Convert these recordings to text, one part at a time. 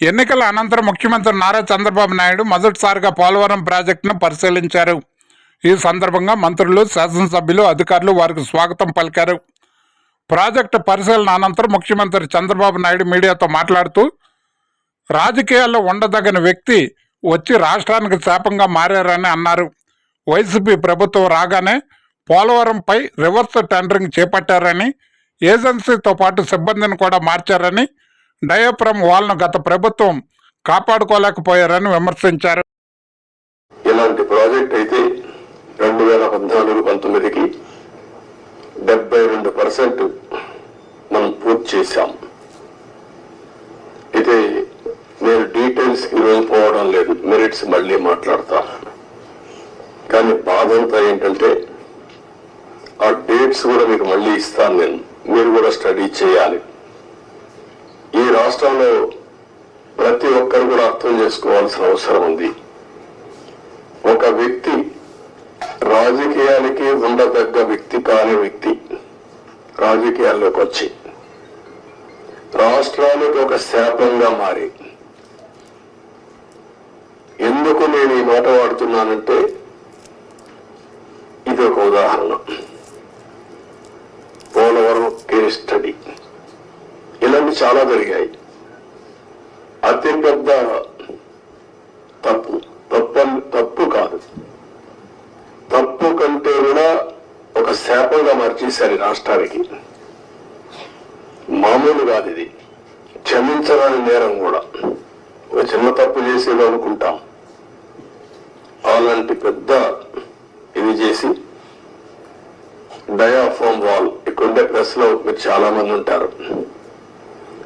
ఎన్నికల అనంతరం ముఖ్యమంత్రి నారా చంద్రబాబు నాయుడు మొదటిసారిగా పోలవరం ప్రాజెక్టును పరిశీలించారు. ఈ సందర్భంగా మంత్రులు శాసనసభ్యులు అధికారులు వారికి స్వాగతం పలికారు. ప్రాజెక్టు పరిశీలన అనంతరం ముఖ్యమంత్రి చంద్రబాబు నాయుడు మీడియాతో మాట్లాడుతూ రాజకీయాల్లో ఉండదగిన వ్యక్తి వచ్చి రాష్ట్రానికి శాపంగా మారారని అన్నారు. వైసీపీ ప్రభుత్వం రాగానే పోలవరంపై రివర్స్ టెండరింగ్ చేపట్టారని ఏజెన్సీతో పాటు సిబ్బందిని కూడా మార్చారని డయాఫ్రమ్ వాల్ను గత ప్రభుత్వం కాపాడుకోలేకపోయారని విమర్శించారు. ఇలాంటి ప్రాజెక్ట్ అయితే రెండు వేల పద్నాలుగు పంతొమ్మిదికి డెబ్బై రెండు పర్సెంట్ మనం పూర్తి చేశాం. అయితే నేను డీటెయిల్స్కి ఈరోజు పోవడం లేదు మెరిట్స్ మళ్ళీ మాట్లాడతా. కానీ బాధ అంతా ఏంటంటే ఆ డేట్స్ కూడా మీకు మళ్ళీ ఇస్తాను నేను మీరు కూడా స్టడీ చేయాలి. రాష్ట్రంలో ప్రతి ఒక్కరు కూడా అర్థం చేసుకోవాల్సిన అవసరం ఉంది. ఒక వ్యక్తి రాజకీయాలకి ఉండదగ్గ వ్యక్తి కాని వ్యక్తి రాజకీయాల్లోకి వచ్చి రాష్ట్రానికి ఒక శాపంగా మారి ఎందుకు నేను ఈ మాట వాడుతున్నానంటే ఇది ఒక ఉదాహరణ. Polavaram case study. చాలా జరిగాయి. అతిపెద్ద తప్పు తప్పు తప్పు కాదు. తప్పు కంటే కూడా ఒక శాపంగా మార్చేశారు రాష్ట్రానికి. మామూలు కాదు ఇది. క్షమించరాని నేరం కూడా. ఒక చిన్న తప్పు చేసేది అనుకుంటాం. అలాంటి పెద్ద ఇది చేసి డయాఫామ్ వాల్ ఇక్కడుండే ప్రెస్లో మీరు చాలా మంది ఉంటారు.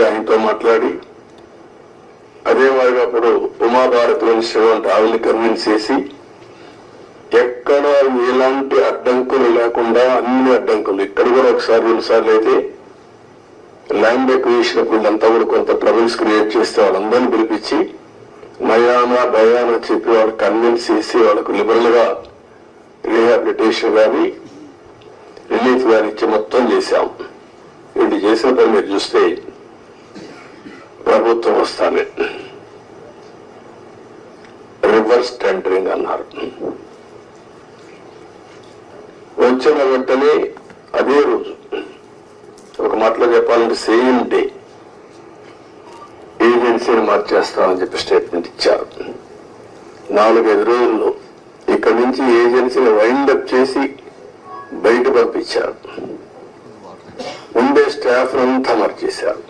ఉంటే ఆయనతో మాట్లాడి అదే మాదిరిగా అప్పుడు ఉమాభారతి మినిస్టర్ వంటి కన్విన్స్ చేసి ఎక్కడ ఎలాంటి అడ్డంకులు లేకుండా అన్ని అడ్డంకులు ఇక్కడ కూడా ఒకసారి రెండుసార్లు అయితే ల్యాండ్ ఎక్విజిషన్ వీళ్ళంతా కూడా కొంత ట్రబుల్స్ క్రియేట్ చేస్తే వాళ్ళందరినీ పిలిపించి నయానా భయానా చెప్పి వాళ్ళు కన్విన్స్ చేసి వాళ్ళకు లిబరల్గా రీహాబిలిటేషన్ కానీ రిలీఫ్ కానీ ఇచ్చి మొత్తం చేశాం. వీళ్ళు చేసిన పని మీరు చూస్తే ప్రభుత్వం వస్తానే రివర్స్ టెండరింగ్ అన్నారు. వచ్చిన వెంటనే అదే రోజు ఒక మాటలో చెప్పాలంటే సేమ్ డే ఏజెన్సీని మార్చేస్తామని చెప్పి స్టేట్మెంట్ ఇచ్చారు. నాలుగైదు రోజుల్లో ఇక్కడి నుంచి ఏజెన్సీని వైండప్ చేసి బయట పంపించారు. ఉండే స్టాఫ్ అంతా మార్చేశారు.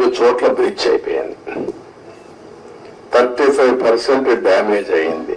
నాలుగు చోట్ల బ్రిడ్జ్ అయిపోయింది. థర్టీ ఫైవ్ పర్సెంట్ డ్యామేజ్ అయింది.